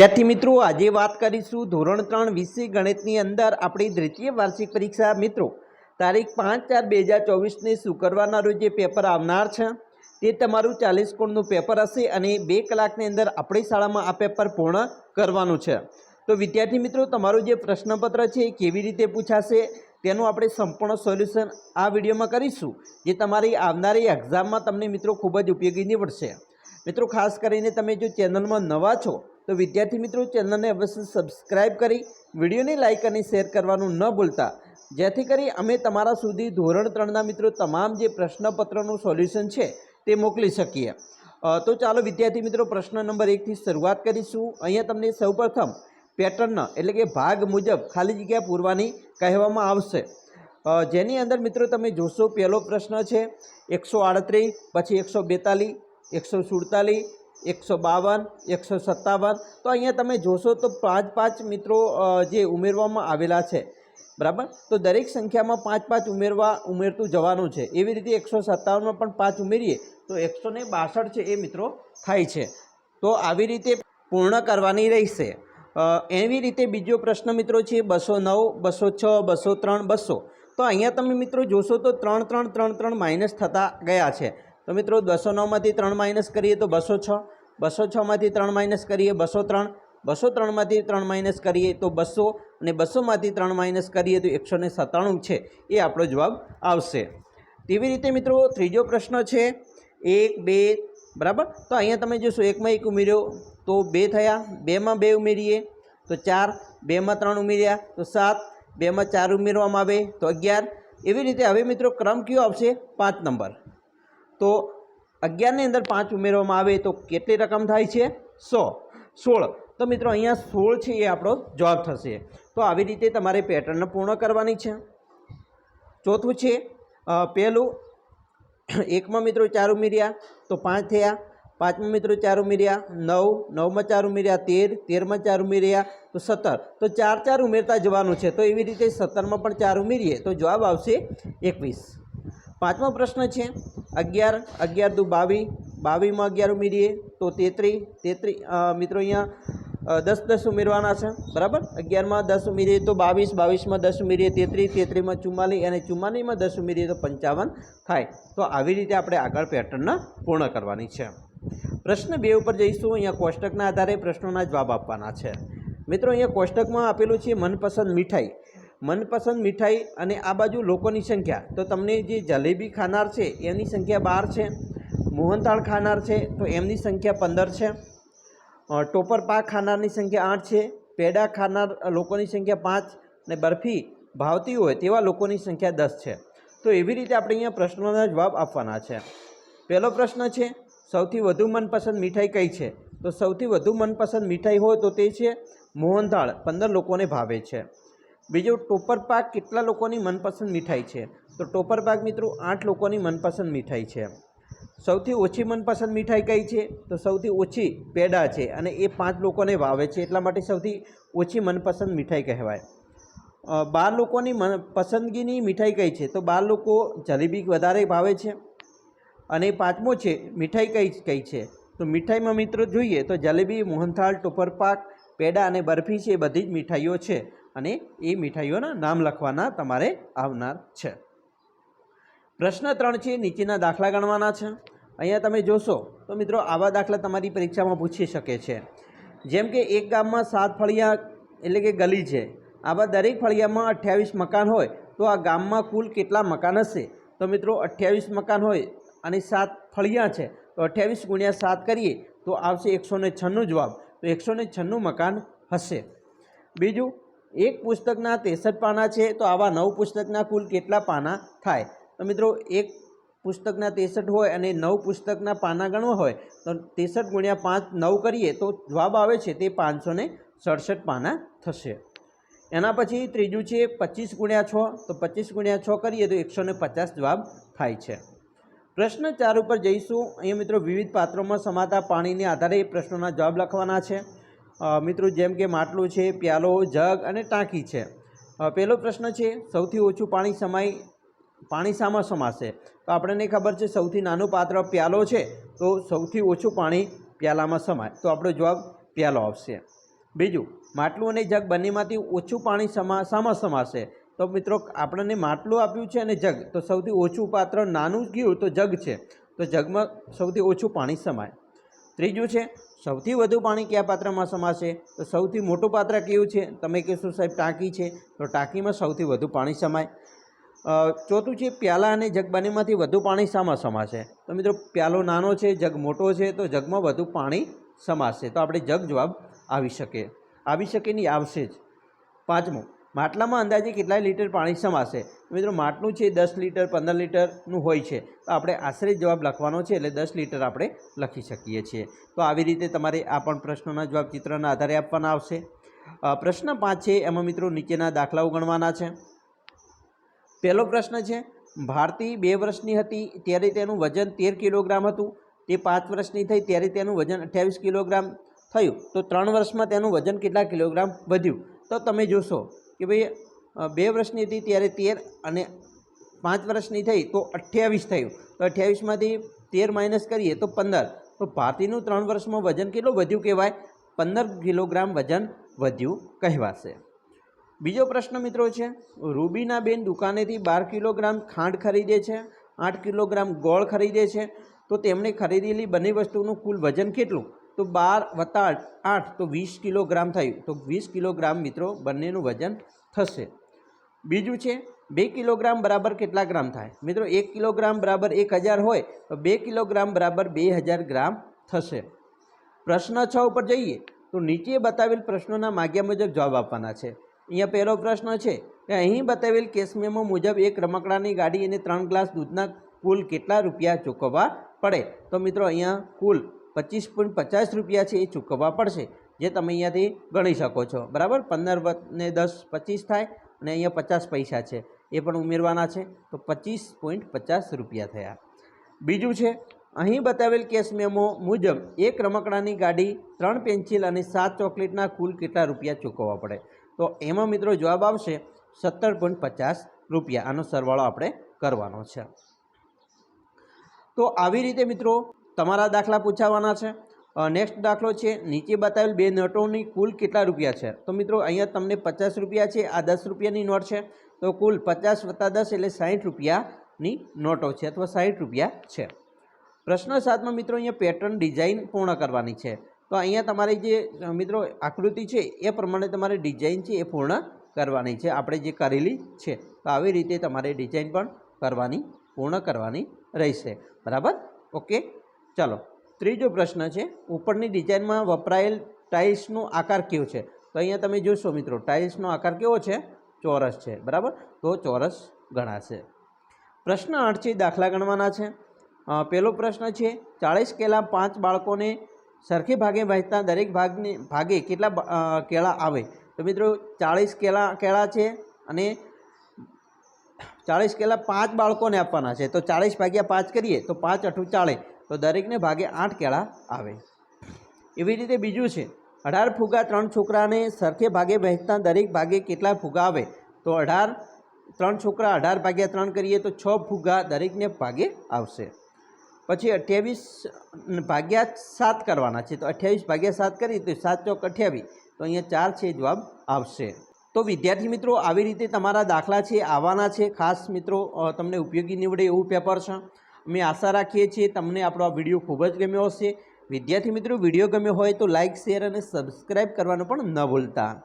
વિદ્યાર્થી મિત્રો, આજે વાત કરીશું ધોરણ ત્રણ વિશે ગણિતની અંદર આપણી દ્વિતીય વાર્ષિક પરીક્ષા. મિત્રો, તારીખ પાંચ ચાર બે હજાર ચોવીસને શુક્રવારના રોજ જે પેપર આવનાર છે, તે તમારું ચાલીસ ગુણનું પેપર હશે અને બે કલાકની અંદર આપણી શાળામાં આ પેપર પૂર્ણ કરવાનું છે. તો વિદ્યાર્થી મિત્રો, તમારું જે પ્રશ્નપત્ર છે એ કેવી રીતે પૂછાશે, તેનું આપણે સંપૂર્ણ સોલ્યુશન આ વિડીયોમાં કરીશું, જે તમારી આવનારી એક્ઝામમાં તમને મિત્રો ખૂબ જ ઉપયોગી નીવડશે. મિત્રો, ખાસ કરીને તમે જો ચેનલમાં નવા છો તો વિદ્યાર્થી મિત્રો ચેનલને અવશ્ય સબસ્ક્રાઈબ કરી, વિડીયોને લાઇક અને શેર કરવાનું ન ભૂલતા. જેથી કરી અમે તમારા સુધી ધોરણ ત્રણના મિત્રો તમામ જે પ્રશ્નપત્રનું સોલ્યુશન છે તે મોકલી શકીએ. તો ચાલો વિદ્યાર્થી મિત્રો પ્રશ્ન નંબર એકથી શરૂઆત કરીશું. અહીંયા તમને સૌપ્રથમ પેટર્ન એટલે કે ભાગ મુજબ ખાલી જગ્યા પૂરવાની કહેવામાં આવશે. જેની અંદર મિત્રો તમે જોશો પહેલો પ્રશ્ન છે એકસો આડત્રીસ, પછી એકસો બેતાલીસ, એકસો સુડતાલીસ એકસો બાવન, એકસો સત્તાવન. તો અહીંયા તમે જોશો તો પાંચ પાંચ મિત્રો જે ઉમેરવામાં આવેલા છે. બરાબર? તો દરેક સંખ્યામાં પાંચ પાંચ ઉમેરવા, ઉમેરતું જવાનું છે. એવી રીતે એકસો સત્તાવનમાં પણ પાંચ ઉમેરીએ તો એકસો ને બાસઠ છે એ મિત્રો થાય છે. તો આવી રીતે પૂર્ણ કરવાની રહેશે. એવી રીતે બીજો પ્રશ્ન મિત્રો છે બસો નવ, બસો છ, બસો ત્રણ, બસો. તો અહીંયા તમે મિત્રો જોશો તો ત્રણ ત્રણ ત્રણ ત્રણ માઇનસ થતા ગયા છે. તો મિત્રો બસો નવમાંથી ત્રણ માઇનસ કરીએ તો બસો છ. બસો છમાંથી ત્રણ માઇનસ કરીએ બસો ત્રણ. બસો ત્રણમાંથી ત્રણ માઇનસ કરીએ તો બસો. અને બસોમાંથી ત્રણ માઇનસ કરીએ તો એકસો ને સત્તાણું છે. એ આપણો જવાબ આવશે. તેવી રીતે મિત્રો ત્રીજો પ્રશ્ન છે. એક, બે, બરાબર? તો અહીંયા તમે જોશો એકમાં એક ઉમેર્યો તો બે થયા. બેમાં બે ઉમેરીએ તો ચાર. બેમાં ત્રણ ઉમેર્યા તો સાત. બેમાં ચાર ઉમેરવામાં આવે તો અગિયાર. એવી રીતે હવે મિત્રો ક્રમ કયો આવશે? પાંચ નંબર. તો અગિયારની અંદર પાંચ ઉમેરવામાં આવે તો કેટલી રકમ થાય છે? સો. સોળ. તો મિત્રો, અહીંયા સોળ છે એ આપણો જવાબ થશે. તો આવી રીતે તમારે પેટર્ન પૂર્ણ કરવાની છે. ચોથું છે પહેલું, એકમાં મિત્રો ચાર ઉમેર્યા, તો પાંચ થયા. પાંચમાં મિત્રો ચાર ઉમેર્યા, નવ. નવમાં ચાર ઉમેર્યા, તેર. તેરમાં ચાર ઉમેર્યા, તો સત્તર. તો ચાર ચાર ઉમેરતા જવાનું છે. તો એવી રીતે સત્તરમાં પણ ચાર ઉમેરીએ તો જવાબ આવશે એકવીસ. પાંચમો પ્રશ્ન છે અગિયાર અગિયાર દુ બાવીસ બાવીસમાં અગિયાર ઉમેરીએ તો તેત્રીસ તેત્રી મિત્રો અહીંયા દસ દસ ઉમેરવાના છે, બરાબર? અગિયારમાં દસ ઉમેરીએ તો બાવીસ, બાવીસમાં દસ ઉમેરીએ તેત્રીસ તેત્રીસમાં ચુમ્માલીસ અને ચુમ્માલીમાં દસ ઉમેરીએ તો પંચાવન થાય. તો આવી રીતે આપણે આગળ પેટર્ન પૂર્ણ કરવાની છે. પ્રશ્ન બે ઉપર જઈશું, અહીંયા કોષ્ટકના આધારે પ્રશ્નોના જવાબ આપવાના છે. મિત્રો અહીંયા કોષ્ટકમાં આપેલું છે મનપસંદ મીઠાઈ. મનપસંદ મીઠાઈ અને આ બાજુ લોકોની સંખ્યા. તો તમને જે જલેબી ખાનાર છે, એની સંખ્યા બાર છે. મોહનથાળ ખાનાર છે, તો એમની સંખ્યા પંદર છે. ટોપરપાક ટોપર પાક ખાનારની સંખ્યા આઠ છે. પેડા ખાનાર લોકોની સંખ્યા પાંચ અને બરફી ભાવતી હોય તેવા લોકોની સંખ્યા દસ છે. તો એવી રીતે આપણે અહીંયા પ્રશ્નોના જવાબ આપવાના છે. પહેલો પ્રશ્ન છે, સૌથી વધુ મનપસંદ મીઠાઈ કઈ છે? તો સૌથી વધુ મનપસંદ મીઠાઈ હોય તો તે છે મોહનથાળ. પંદર લોકોને ભાવે છે. બીજું, ટોપર પાક કેટલા લોકોની મનપસંદ મીઠાઈ છે? તો ટોપર પાક મિત્રો, આઠ લોકોની મનપસંદ મીઠાઈ છે. સૌથી ઓછી મનપસંદ મીઠાઈ કઈ છે? તો સૌથી ઓછી પેડા છે અને એ પાંચ લોકોને વાવે છે. એટલા માટે સૌથી ઓછી મનપસંદ મીઠાઈ કહેવાય. બાર લોકોની મન પસંદગીની મીઠાઈ કઈ છે? તો બાર લોકો જલેબી વધારે ભાવે છે અને પાંચમો છે, મીઠાઈ કઈ કઈ છે? તો મીઠાઈમાં મિત્રો જોઈએ તો જલેબી, મોહનથાળ, ટોપર પાક, પેડા અને બરફી છે, એ બધી જ મીઠાઈઓ છે. અને એ મીઠાઈઓના નામ લખવાના તમારે આવનાર છે. પ્રશ્ન ત્રણ છે, નીચેના દાખલા ગણવાના છે. અહીંયા તમે જોશો તો મિત્રો આવા દાખલા તમારી પરીક્ષામાં પૂછી શકે છે. જેમ કે એક ગામમાં સાત ફળિયા એટલે કે ગલી છે. આવા દરેક ફળિયામાં અઠ્યાવીસ મકાન હોય તો આ ગામમાં કુલ કેટલા મકાન હશે? તો મિત્રો અઠ્યાવીસ મકાન હોય અને સાત ફળિયા છે, તો અઠ્યાવીસ ગુણ્યા સાત કરીએ તો આવશે એકસો છન્નું જવાબ. તો એકસો ને છન્નું મકાન હશે. બીજું એક પુસ્તકના ત્રેસઠ પાના છે, તો આવા નવ પુસ્તકના કુલ કેટલા પાના થાય? તો મિત્રો, એક પુસ્તકના ત્રેસઠ હોય અને નવ પુસ્તકના પાના ગણવા હોય, તો ત્રેસઠ ગુણ્યા પાંચ નવ કરીએ, તો જવાબ આવે છે તે પાંચસો ને સડસઠ પાના થશે. એના પછી ત્રીજું છે પચીસ ગુણ્યા છ, તો પચીસ ગુણ્યા છ કરીએ, તો એકસો ને પચાસ જવાબ થાય છે. પ્રશ્ન ચાર ઉપર જઈશું. અહીંયા મિત્રો, વિવિધ પાત્રોમાં સમાતા પાણીને આધારે એ પ્રશ્નોના જવાબ લખવાના છે. મિત્રો, જેમ કે માટલું છે, પ્યાલો, જગ અને ટાંકી છે. પહેલો પ્રશ્ન છે, સૌથી ઓછું પાણી સમાય, પાણી શામાં સમાશે? તો આપણને ખબર છે, સૌથી નાનું પાત્ર પ્યાલો છે, તો સૌથી ઓછું પાણી પ્યાલામાં સમાય. તો આપણો જવાબ પ્યાલો આવશે. બીજું, માટલું અને જગ બંનેમાંથી ઓછું પાણી સમા, શામાં સમાશે? તો મિત્રો, આપણને માટલું આપ્યું છે અને જગ. તો સૌથી ઓછું પાત્ર નાનું ગયું, તો જગ છે. તો જગમાં સૌથી ઓછું પાણી સમાય. ત્રીજું છે, સૌથી વધુ પાણી કયા પાત્રમાં સમાશે? તો સૌથી મોટું પાત્ર કયું છે? તમે કહેશો સાહેબ ટાંકી છે, તો ટાંકીમાં સૌથી વધુ પાણી સમાય. ચોથું છે, પ્યાલા અને જગબાનીમાંથી વધુ પાણી શામાં સમાશે? તો મિત્રો, પ્યાલો નાનો છે, જગ મોટો છે, તો જગમાં વધુ પાણી સમાશે. તો આપણે જગ જવાબ આવી શકે આવી શકે નહીં, આવશે જ. પાંચમું માટલામાં અંદાજે કેટલા લીટર પાણી સમાશે? મિત્રો, માટલું છે દસ લીટર, પંદર લીટરનું હોય છે. તો આપણે આશરે જવાબ લખવાનો છે, એટલે દસ લીટર આપણે લખી શકીએ છીએ. તો આવી રીતે તમારે આ પણ પ્રશ્નોના જવાબ ચિત્રના આધારે આપવાના આવશે. પ્રશ્ન પાંચ છે, એમાં મિત્રો નીચેના દાખલાઓ ગણવાના છે. પહેલો પ્રશ્ન છે, ભારતી બે વર્ષની હતી, ત્યારે તેનું વજન તેર કિલોગ્રામ હતું. તે પાંચ વર્ષની થઈ, ત્યારે તેનું વજન અઠ્યાવીસ કિલોગ્રામ થયું. તો ત્રણ વર્ષમાં તેનું વજન કેટલા કિલોગ્રામ વધ્યું? તો તમે જોશો કે ભાઈ બે વર્ષની હતી ત્યારે તેર અને પાંચ વર્ષની થઈ તો અઠ્યાવીસ થયું. તો અઠ્યાવીસમાંથી તેર માઇનસ કરીએ તો પંદર. તો ભારતીનું ત્રણ વર્ષમાં વજન કેટલું વધ્યું કહેવાય? પંદર કિલોગ્રામ વજન વધ્યું કહેવાશે. બીજો પ્રશ્ન મિત્રો છે, રૂબીના બેન દુકાનેથી બાર કિલોગ્રામ ખાંડ ખરીદે છે, આઠ કિલોગ્રામ ગોળ ખરીદે છે, તો તેમણે ખરીદેલી બંને વસ્તુનું કુલ વજન કેટલું? તો બાર વત્તા આઠ તો વીસ કિલોગ્રામ થયું. તો વીસ કિલોગ્રામ મિત્રો બંનેનું વજન થશે. બીજું છે, બે કિલોગ્રામ બરાબર કેટલા ગ્રામ થાય? મિત્રો, એક કિલોગ્રામ બરાબર એક હજાર હોય, તો બે કિલોગ્રામ બરાબર બે હજાર ગ્રામ થશે. પ્રશ્ન છ ઉપર જઈએ. તો નીચે બતાવેલ પ્રશ્નોના માગ્યા મુજબ જવાબ આપવાના છે. અહીંયા પહેલો પ્રશ્ન છે કે અહીં બતાવેલ કેસ મેમો મુજબ એક રમકડાની ગાડી અને ત્રણ ગ્લાસ દૂધના કુલ કેટલા રૂપિયા ચૂકવવા પડે? તો મિત્રો, અહીંયા કુલ પચીસ પોઈન્ટ પચાસ રૂપિયા છે એ ચૂકવવા પડશે, જે તમે અહીંયાથી ગણી શકો છો. બરાબર? પંદર ને દસ પચીસ થાય અને અહીંયા પચાસ પૈસા છે. એ પણ ઉમેરવાના છે. તો પચીસ પોઈન્ટ પચાસ રૂપિયા થયા. બીજું છે, અહીં બતાવેલ કેસ મેમો મુજબ એક રમકડાની ગાડી, ત્રણ પેન્સિલ અને સાત ચોકલેટના કુલ કેટલા રૂપિયા ચૂકવવા પડે? તો એમાં મિત્રો જવાબ આવશે સત્તર પોઈન્ટ પચાસ રૂપિયા. આનો સરવાળો આપણે કરવાનો છે. તો આવી રીતે મિત્રો તમારા દાખલા પૂછાવાના છે. નેક્સ્ટ દાખલો છે. નીચે બતાવેલ બે નોટોની કુલ કેટલા રૂપિયા છે? તો મિત્રો, અહીંયા તમને પચાસ રૂપિયા છે, આ દસ રૂપિયાની નોટ છે. તો કુલ પચાસ વત્તા દસ એટલે સાઠ રૂપિયાની નોટો છે અથવા સાઠ રૂપિયા છે. પ્રશ્ન સાતમાં મિત્રો, અહીંયા પેટર્ન ડિઝાઇન પૂર્ણ કરવાની છે. તો અહીંયા તમારી જે મિત્રો, આકૃતિ છે, એ પ્રમાણે તમારે ડિઝાઇન છે એ પૂર્ણ કરવાની છે. આપણે જે કરેલી છે, તો આવી રીતે તમારે ડિઝાઇન પણ કરવાની, પૂર્ણ કરવાની રહેશે. બરાબર? ઓકે? ચાલો, ત્રીજો પ્રશ્ન છે, ઉપરની ડિઝાઇનમાં વપરાયેલ ટાઇલ્સનો આકાર કેવો છે? તો અહીંયા તમે જોશો મિત્રો, ટાઇલ્સનો આકાર કેવો છે? ચોરસ છે, બરાબર? તો ચોરસ ગણાશે. પ્રશ્ન આઠ છે, દાખલા ગણવાના છે. પહેલો પ્રશ્ન છે, ચાળીસ કેલા પાંચ બાળકોને સરખે ભાગે વહેંચતા દરેક ભાગને, ભાગે કેટલા કેળા આવે? તો મિત્રો, ચાળીસ કેળા કેળા છે અને ચાળીસ કેળા પાંચ બાળકોને આપવાના છે. તો ચાળીસ ભાગ્યા પાંચ કરીએ, તો પાંચ અઠું ચાળે. તો દરેકને ભાગે આઠ કેળા આવે. એવી રીતે બીજું છે, અઢાર ફુગા ત્રણ છોકરાને સરખે ભાગે વહેંચતા દરેક ભાગે કેટલા ફુગા આવે? તો અઢાર, ત્રણ છોકરા અઢાર ભાગ્યા ત્રણ કરીએ તો છ ફુગા દરેકને ભાગે આવશે. પછી અઠ્યાવીસ ભાગ્યા સાત કરવાના છે, તો અઠ્યાવીસ ભાગ્યા સાત કરીએ તો સાત ચોક અઠ્યાવીસ, તો અહીંયા ચાર છે જવાબ આવશે. તો વિદ્યાર્થી મિત્રો, આવી રીતે તમારા દાખલા છે, આવવાના છે. ખાસ મિત્રો તમને ઉપયોગી નીવડે એવું પેપર છે. અમે આશા રાખીએ છીએ તમને આપણો આ વીડિયો ખૂબ જ ગમ્યો હશે. વિદ્યાર્થી મિત્રો, વીડિયો ગમ્યો હોય તો લાઇક શેર અને સબસ્ક્રાઈબ કરવાનું પણ ન ભૂલતા.